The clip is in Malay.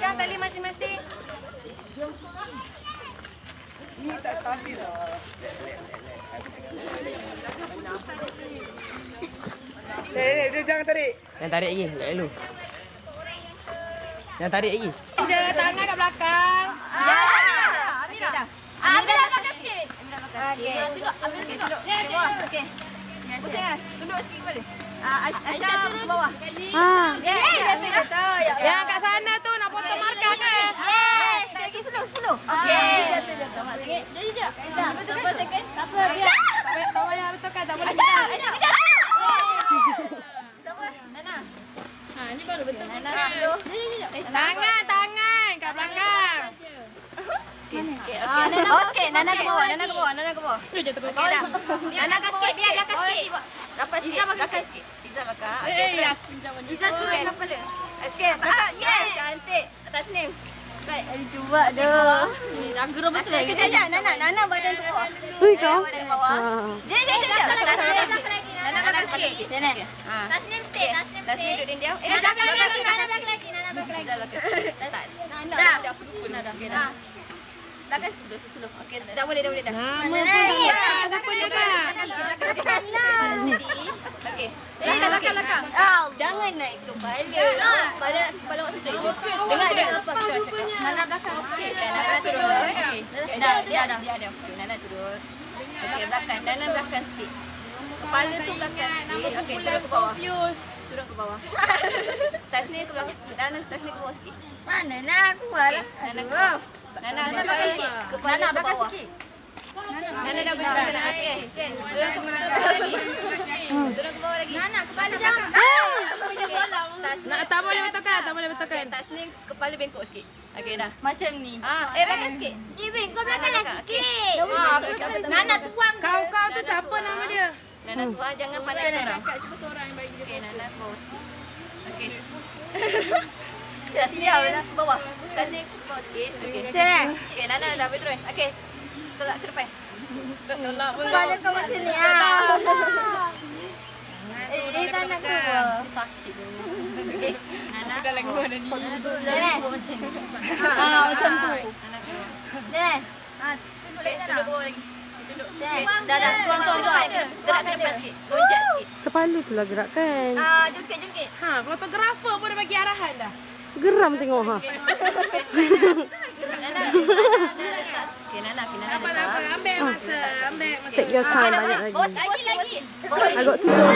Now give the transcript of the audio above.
pegang tali masing-masing. Ni tak stabil lah. Eh, eh, jangan tarik. Yang tarik lagi, tak dulu. Yang tarik lagi. Je tangan kat belakang. Ya. Amira. Amira belakang sikit. Amira belakang sikit. Duduk. Amira duduk. Okey, bawah. Okey. Pusing ah. Duduk sikit kembali. Ah, Aisyah ke bawah. Ha. Ya, ya, ya. Yang kat sana tu nak potong markah ke? Yes. Sekali slow, slow. Okey. Jatuh, jatuh. Mak sikit. Jadi je. Betul betul second. Tak apa, biar. Tak payah betulkan, tak boleh. Aisyah, Aisyah, kejap. Siapa? Nana. Ha, ni baru betul. Nana, slow. Jadi, jadi. Tangan, tangan kat belakang. Ah, Nana oh, sikit. Nana ke bawah. Nana ke bawah. Nana ke bawah. Dia jatuh Okey dah. Nana ke sikit. Biar belakang sikit. Rapat sikit. Izzah belakang sikit. Izzah belakang. Okey. Eh, ya. Izzah turun kepala. Sikit. Ah, yes. Cantik. Atas ni. Baik. Cuba dah. Anggur Betul lagi. Kejap, kejap. Nana, Nana badan ke bawah. Ui, kau. Badan ke bawah. Jadi, jadi, jadi. Tasnim. Nana belakang sikit. Nana. Tasnim stay. Tasnim duduk diam. Eh, belakang lagi. Nana belakang lagi. Nana belakang lagi. Tak. Nana. Dah. Aku lupa Nana. Okey, dah. Belakang slow, slow. Okey, dah boleh, dah boleh dah. Nama pun tak. Apa kan? Okey. Eh, dah belakang belakang. Jangan naik kepala. Kepala kepala awak straight. Dengar dengar apa kita cakap. Nana belakang sikit. Okay, Nana turun. Okey. Dah, dia dah. Dia dah. Okey, Nana turun. Okey, belakang. Nana belakang sikit. Kepala tu belakang sikit. Okey, turun ke bawah. Turun ke bawah. Tasni ke belakang. Nana tasni ke bawah sikit. Mana nak aku lah. Nana ke bawah. Nana sikit. Kepala ke bawah. Nana dah betul. Okey. Okey. Turun ke bawah lagi. Turun ke bawah lagi. Nana kepala jangan. Tas Nak tak boleh betulkan, tak boleh betulkan. tas ni kepala bengkok sikit. Okey dah. Macam ni. Ah, eh belakang sikit. Ni Ben, kau belakang Belakang, sikit. Ah, Nana tuang ke? Kau kau tu siapa nama dia? Nana tu ah, jangan pandang orang. Cakap cuba seorang yang bagi Okey, Nana bawah sikit. Okey. Dah siap dah ke bawah. Tadi ke bawah sikit. Okey. Okey, Nana dah boleh turun. Okey. Tolak ke depan. Tolak Kepala kau macam ni. Ah. Eh, eh, tak nak keluar. Sakit. Okey. Nana. Dah lagi mana ni? Nana Nana. lagi buat macam ni. Ah, macam tu. Nana keluar. Ni. Ah, tunduk lagi Nana. Tunduk bawah lagi. Dah dah tuang tuang Tuang. Gerak ke depan sikit. Loncat sikit. Kepala tu lah gerakkan. Ah, jungkit-jungkit. Ha, fotografer pun dah bagi arahan dah. Geram tengok ha. Take your time banyak lagi. Agak turun lah.